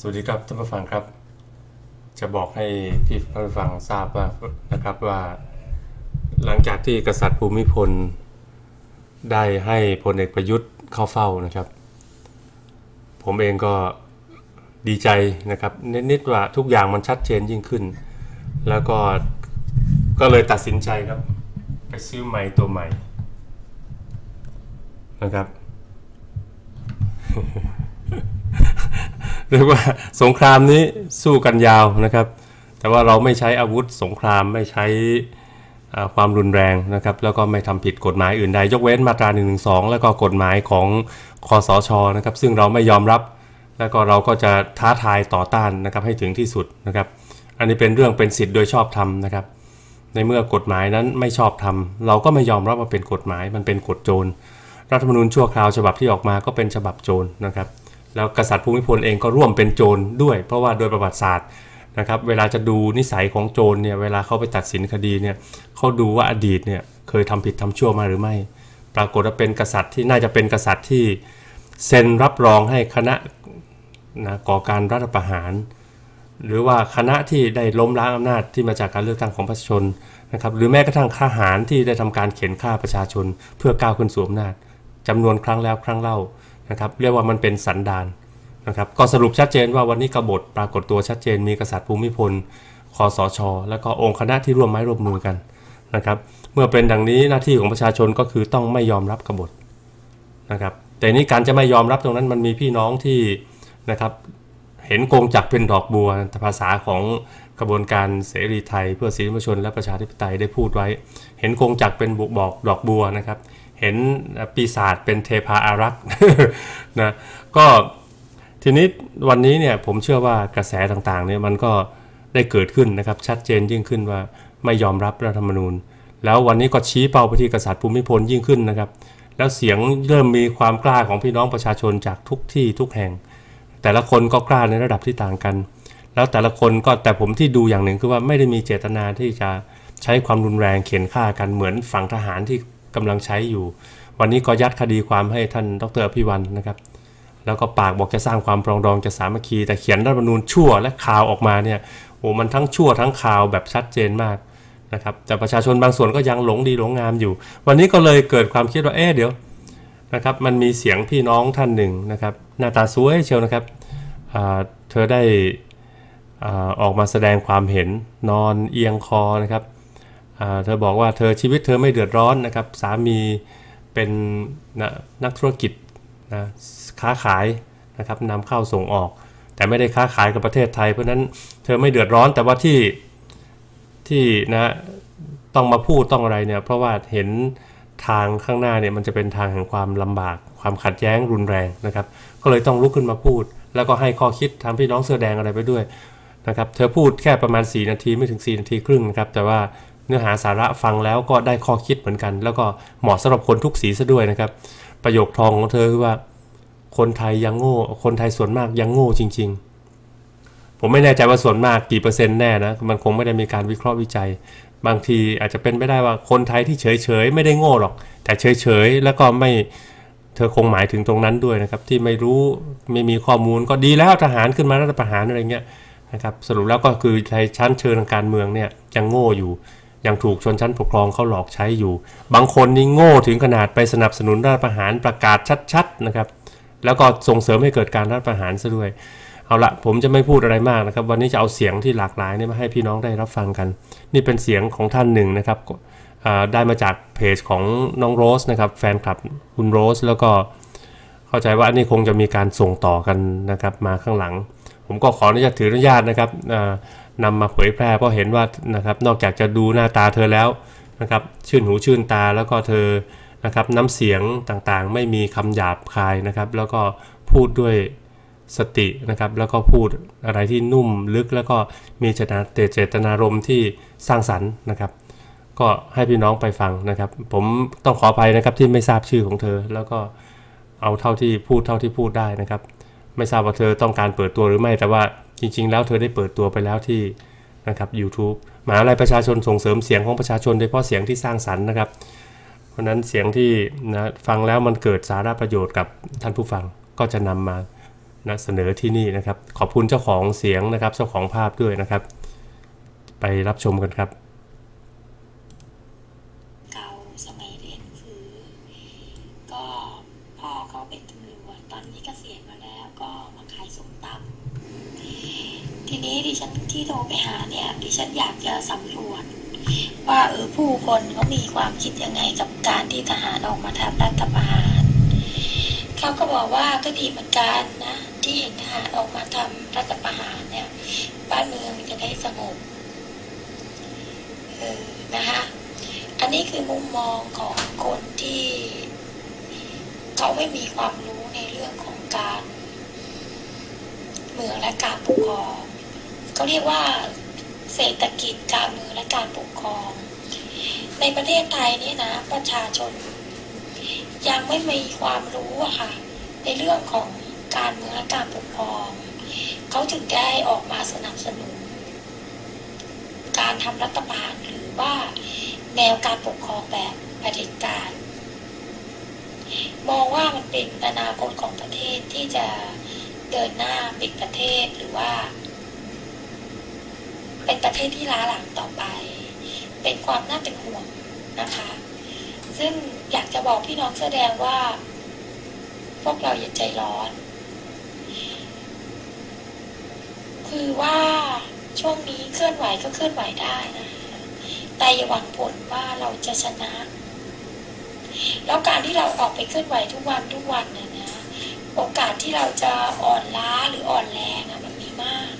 สวัสดีครับท่านผู้ฟังครับ จะบอกให้พี่ท่านผู้ฟังทราบว่านะครับว่า หลังจากที่กษัตริย์ภูมิพล ได้ให้พลเอกประยุทธ์เข้าเฝ้านะครับ ผมเองก็ดีใจนะครับนิดๆว่าทุกอย่างมันชัดเจนยิ่งขึ้น แล้วก็ก็เลยตัดสินใจครับ ไปซื้อไม้ตัวใหม่นะครับ เรียกว่าสงครามนี้สู้กันยาวนะครับ แต่ว่าเราไม่ใช้อาวุธสงครามไม่ใช้อ่ความรุนแรงนะครับ แล้วก็ไม่ทำผิดกฎหมายอื่นใดยกเว้นมาตรา1นึแล้วก็กฎหมายของคอสชนะครับ ซึ่งเราไม่ยอมรับ แล้วก็เราก็จะท้าทายต่อต้านนะครับให้ถึงที่สุดนะครับ อันนี้เป็นเรื่องเป็นสิทธิ์โดยชอบธรรมนะครับ ในเมื่อกฎหมายนั้นไม่ชอบธรรมเราก็ไม่ยอมรับว่าเป็นกฎหมายมันเป็นกฎโจรรัฐธรรมนูญชั่วคราวฉบับที่ออกมาก็เป็นฉบับโจรนะครับ แล้วกษัตริย์ภูมิพลเองก็ร่วมเป็นโจรด้วย เพราะว่าโดยประวัติศาสตร์นะครับ เวลาจะดูนิสัยของโจรเนี่ย เวลาเขาไปตัดสินคดีเนี่ยเขาดูว่าอดีตเนี่ยเคยทำผิดทำชั่วมาหรือไม่ ปรากฏว่าเป็นกษัตริย์ที่น่าจะเป็นกษัตริย์ที่เซ็นรับรองให้คณะนะก่อการรัฐประหาร หรือว่าคณะที่ได้ล้มล้างอำนาจที่มาจากการเลือกตั้งของประชาชนนะครับ หรือแม้กระทั่งทหารที่ได้ทำการเข็นฆ่าประชาชน เพื่อก้าวขึ้นสู่อำนาจจำนวนครั้งแล้วครั้งเล่า นะครับเรียกว่ามันเป็นสันดานนะครับก็สรุปชัดเจนว่าวันนี้กบฏปรากฏตัวชัดเจน มีกษัตริย์ภูมิพลคอสช และก็องค์คณะที่ร่วมไม้ร่วมมือกันนะครับเมื่อเป็นดังนี้หน้าที่ของประชาชนก็คือต้องไม่ยอมรับกบฏนะครับแต่นี้การจะไม่ยอมรับตรงนั้นมันมีพี่น้องที่นะครับเห็นกงจักเป็นดอกบัวภาษาของกระบวนการเสรีไทย เพื่อสิทธิมนุษยชนและประชาธิปไตยได้พูดไว้ เห็นกงจักเป็นบุกบอกดอกบัวนะครับ เห็นปีศาจเป็นเทพาอารักษ์นะก็ทีนี้วันนี้เนี่ยผมเชื่อว่ากระแสต่างๆเนี่ยมันก็ได้เกิดขึ้นนะครับชัดเจนยิ่งขึ้นว่าไม่ยอมรับรัฐธรรมนูญ แล้ววันนี้ก็ชี้เป้าไปที่กษัตริย์ภูมิพลยิ่งขึ้นนะครับ แล้วเสียงเริ่มมีความกล้าของพี่น้องประชาชนจากทุกที่ทุกแห่ง แต่ละคนก็กล้าในระดับที่ต่างกัน แล้วแต่ละคนก็แต่ผมที่ดูอย่างหนึ่งคือว่าไม่ได้มีเจตนาที่จะใช้ความรุนแรงเข็นฆ่ากันเหมือนฝั่งทหารที่ กำลังใช้อยู่ วันนี้ก็ยัดคดีความให้ท่านดรอภิวันนะครับ แล้วก็ปากบอกจะสร้างความปรองดองจะสามัคคี แต่เขียนรัฐธรรมนูญชั่วและข่าวออกมาเนี่ยโอ้มันทั้งชั่วทั้งข่าวแบบชัดเจนมากนะครับแต่ประชาชนบางส่วนก็ยังหลงดีหลงงามอยู่ วันนี้ก็เลยเกิดความคิดว่าเอ๊ะเดี๋ยวนะครับมันมีเสียงพี่น้องท่านหนึ่งนะครับหน้าตาสวยเชียวนะครับเธอได้อออกมาแสดงความเห็นนอนเอียงคอนะครับ เธอบอกว่าเธอชีวิตเธอไม่เดือดร้อนนะครับ สามีเป็นนะนักธุรกิจนะค้าขายนะครับนำเข้าส่งออก แต่ไม่ได้ค้าขายกับประเทศไทย เพราะนั้นเธอไม่เดือดร้อนแต่ว่าที่ที่นะต้องมาพูดต้องอะไรเนี่ยเพราะว่าเห็นทางข้างหน้าเนี่ยมันจะเป็นทางแห่งความลำบาก ความขัดแย้งรุนแรงนะครับ ก็เลยต้องลุกขึ้นมาพูด แล้วก็ให้ข้อคิดทำพี่น้องเสื้อแดงอะไรไปด้วยนะครับ เธอพูดแค่ประมาณ 4 นาทีไม่ถึง 4 นาทีครึ่งนะครับ แต่ว่า เนื้อหาสาระฟังแล้วก็ได้ข้อคิดเหมือนกัน แล้วก็เหมาะสำหรับคนทุกสีซะด้วยนะครับ ประโยคทองของเธอคือว่า คนไทยยังโง่ คนไทยส่วนมากยังโง่จริง ๆ ผมไม่แน่ใจว่าส่วนมากกี่เปอร์เซ็นต์แน่นะ มันคงไม่ได้มีการวิเคราะห์วิจัย บางทีอาจจะเป็นไม่ได้ว่าคนไทยที่เฉยๆไม่ได้โง่หรอก แต่เฉยๆแล้วก็ไม่เธอคงหมายถึงตรงนั้นด้วยนะครับ ที่ไม่รู้ไม่มีข้อมูลก็ดีแล้วทหารขึ้นมารัฐประหารอะไรเงี้ยนะครับสรุปแล้วก็คือในชั้นเชิงทางการเมืองเนี่ยยังโง่อยู่ ยังถูกชนชั้นปกครองเขาหลอกใช้อยู่ บางคนนี่โง่ถึงขนาดไปสนับสนุนรัฐประหารประกาศชัดๆนะครับแล้วก็ส่งเสริมให้เกิดการรัฐประหารซะด้วย เอาละผมจะไม่พูดอะไรมากนะครับ วันนี้จะเอาเสียงที่หลากหลายนี่มาให้พี่น้องได้รับฟังกัน นี่เป็นเสียงของท่านหนึ่งนะครับได้มาจากเพจของน้องโรสนะครับแฟนคลับคุณโรสแล้วก็เข้าใจว่าอันนี้คงจะมีการส่งต่อกันนะครับมาข้างหลัง ผมก็ขออนุญาตถืออนุญาตนะครับ อ่านำมาเผยแพร่เพราะเห็นว่านะครับนอกจากจะดูหน้าตาเธอแล้วนะครับชื่นหูชื่นตาแล้วก็เธอนะครับน้ำเสียงต่างๆ ไม่มีคำหยาบคายนะครับ แล้วก็พูดด้วยสตินะครับ แล้วก็พูดอะไรที่นุ่มลึก แล้วก็มีเจตนาเจตนารมณ์ที่สร้างสรรค์นะครับ ก็ให้พี่น้องไปฟังนะครับ ผมต้องขออภัยนะครับที่ไม่ทราบชื่อของเธอ แล้วก็เอาเท่าที่พูดเท่าที่พูดได้นะครับ ไม่ทราบว่าเธอต้องการเปิดตัวหรือไม่แต่ว่า จริง ๆ แล้วเธอได้เปิดตัวไปแล้วที่นะครับ YouTube มหาวิทยาลัยประชาชนส่งเสริมเสียงของประชาชนโดยเฉพาะเสียงที่สร้างสรรค์นะครับ เพราะฉะนั้นเสียงที่นะฟังแล้วมันเกิดสาระประโยชน์กับท่านผู้ฟังก็จะนำมานะเสนอที่นี่นะครับ ขอบคุณเจ้าของเสียงนะครับ เจ้าของภาพด้วยนะครับ ไปรับชมกันครับ เก่าสมัยเรียนหนังสือ ก็พ่อเขาเป็นตำรวจตอนนี้เกษียณมาแล้วก็มาขายส้มตำทีนี้ดิฉันที่โทรไปหาเนี่ยดิฉันอยากจะสำรวจ ว่าเออผู้คนเขามีความคิดยังไง กับการที่ทหารออกมาทำรัฐประหาร เขาก็บอกว่าก็ดีเหมือนกันนะ ที่เห็นทหารออกมาทำรัฐประหารเนี่ยบ้านเมืองจะได้สงบเออนะคะ อันนี้คือมุมมองของคนที่ เขาไม่มีความรู้ในเรื่องของการเมืองและการปกครองเขาเรียกว่าเศรษฐกิจการเมืองและการปกครอง ในประเทศไทยนี่นะ ประชาชน ยังไม่มีความรู้อะค่ะ ในเรื่องของการเมืองและการปกครอง เขาถึงได้ออกมาสนับสนุน การทำรัฐประหารหรือว่าแนวการปกครองแบบเผด็จการ มองว่ามันเป็นอนาคตของประเทศที่จะเดินหน้าปิดประเทศหรือว่า เป็นประเทศที่ล้าหลังต่อไป เป็นความน่าเป็นห่วงนะคะ ซึ่งอยากจะบอกพี่น้องแสอแดงว่า พวกเราอย่าใจร้อน คือว่าช่วงนี้เคลื่อนไหวก็เคลื่อนไหวได้นะแต่อย่าหวังผลว่าเราจะชนะ แล้วการที่เราออกไปเคลื่อนไหวทุกวันทุกวันเนี่ยนะ โอกาสที่เราจะอ่อนล้าหรืออ่อนแรงอะมันมีมาก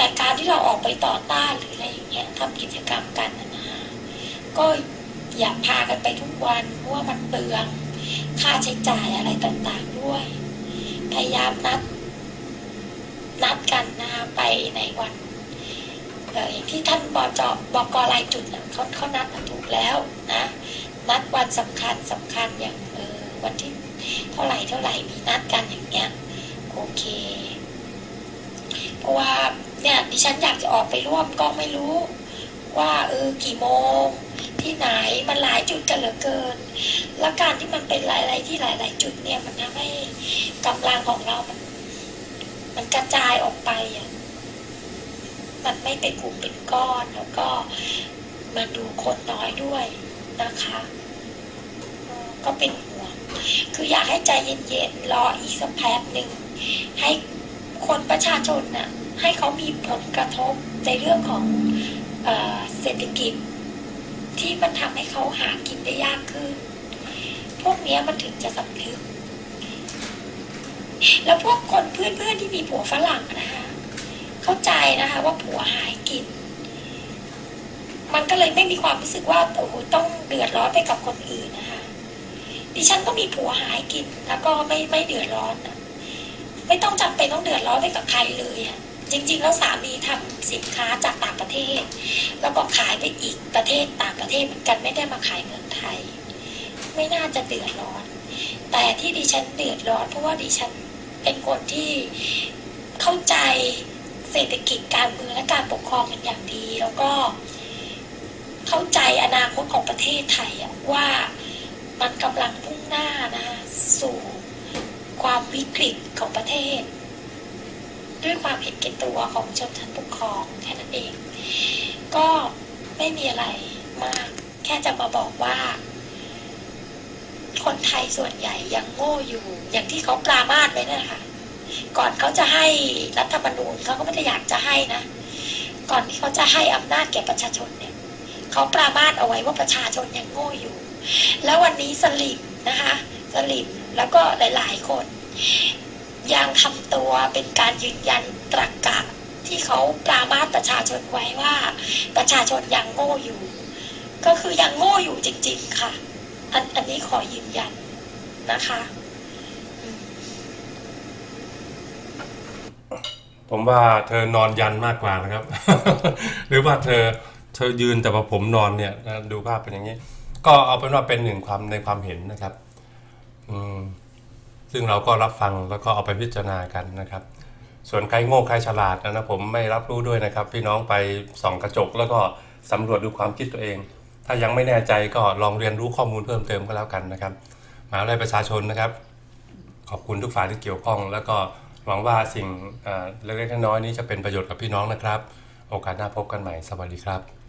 แต่การที่เราออกไปต่อต้านหรืออะไรอย่างเงี้ยทำกิจกรรมกันนะนะก็อย่าพากันไปทุกวันเพราะว่ามันเปลือง ค่าใช้จ่ายอะไรต่างๆด้วย พยายามนัด นัดกันนะคะไปในวันอย่างที่ท่านบอจบอกกรายจุดน่ะเขาเขานัดถูกแล้วนะนัดวันสำคัญสำคัญอย่างเออวันที่เท่าไหร่เท่าไหร่มีนัดกันอย่างเงี้ยโอเค เพราะว่าเนี่ยดิฉันอยากจะออกไปร่วมก็ไม่รู้ ว่าเออกี่โมง ที่ไหนมันหลายจุดกันเหลือเกิน แล้วการที่มันเป็นหลายๆที่หลาย ๆ จุดเนี่ยมันทำให้กำลังของเรา มันมันกระจายออกไปอะมันไม่เป็นกลุ่มเป็นก้อนแล้วก็มันดูคนน้อยด้วยนะคะก็เป็นห่วง คืออยากให้ใจเย็นๆ รออีกสักแป๊บหนึ่งให้ คนประชาชนน่ะให้เขามีผลกระทบในเรื่องของเออเศรษฐกิจ ที่มันทำให้เขาหากินได้ยากขึ้น พวกนี้มันถึงจะสำนึก แล้วพวกคนเพื่อนๆที่มีผัวฝรั่งนะคะเข้าใจนะคะว่าผัวหายกิน มันก็เลยไม่มีความรู้สึกว่าโอ้โหต้องเดือดร้อนไปกับคนอื่นนะคะดิฉันก็มีผัวหายกินแล้วก็ไม่ไม่เดือดร้อนนะ ไม่ต้องจำเป็นต้องเดือดร้อนไปกับใครเลยอะจริง ๆ แล้วสามีทำสินค้าจากต่างประเทศ แล้วก็ขายไปอีกประเทศต่างประเทศเหมือนกันไม่ได้มาขายเมืองไทย ไม่น่าจะเดือดร้อน แต่ที่ดิฉันเดือดร้อนเพราะว่าดิฉันเป็นคนที่เข้าใจเศรษฐกิจการเมืองและการปกครองเป็นอย่างดี แล้วก็เข้าใจอนาคตของประเทศไทยอะว่ามันกำลังพุ่งหน้านะคะสู่ ความวิกฤตของประเทศ ด้วยความเห็นแก่ตัวของชนชั้นปกครองแค่นั้นเอง ก็ไม่มีอะไรมาก แค่จะมาบอกว่า คนไทยส่วนใหญ่ยังโง่อยู่ อย่างที่เขาปรามาสไว้นั่นแหละค่ะ ก่อนเขาจะให้รัฐธรรมนูญเขาก็ไม่ได้อยากจะให้นะ ก่อนที่เขาจะให้อำนาจแก่ประชาชนเนี่ยเขาปรามาสเอาไว้ว่าประชาชนยังโง่อยู่ แล้ววันนี้สลิมนะคะ สลิมแล้วก็หลาย ๆ คน ยังทำตัวเป็นการยืนยันตรรกกะที่เขาปรามาสประชาชนไว้ว่า ประชาชนยังโง่อยู่ ก็คือยังโง่อยู่จริง ๆ ค่ะ อันอันนี้ขอยืนยันนะคะ ผมว่าเธอนอนยันมากกว่านะครับ หรือว่าเธอเธอยืนแต่ว่าผมนอนเนี่ยดูภาพเป็นอย่างนี้ ก็เอาเป็นว่าเป็นหนึ่งความในความเห็นนะครับ ซึ่งเราก็รับฟังแล้วก็เอาไปพิจารณากันนะครับ ส่วนใครโง่ใครฉลาดนะนะผมไม่รับรู้ด้วยนะครับ พี่น้องไปส่องกระจกแล้วก็สำรวจดูความคิดตัวเอง ถ้ายังไม่แน่ใจก็ลองเรียนรู้ข้อมูลเพิ่มเติมก็แล้วกันนะครับมหาวิทยาลัยประชาชนนะครับ ขอบคุณทุกฝ่ายที่เกี่ยวข้อง แล้วก็หวังว่าสิ่งเล็กๆน้อยๆนี้จะเป็นประโยชน์กับพี่น้องนะครับ โอกาสหน้าพบกันใหม่สวัสดีครับ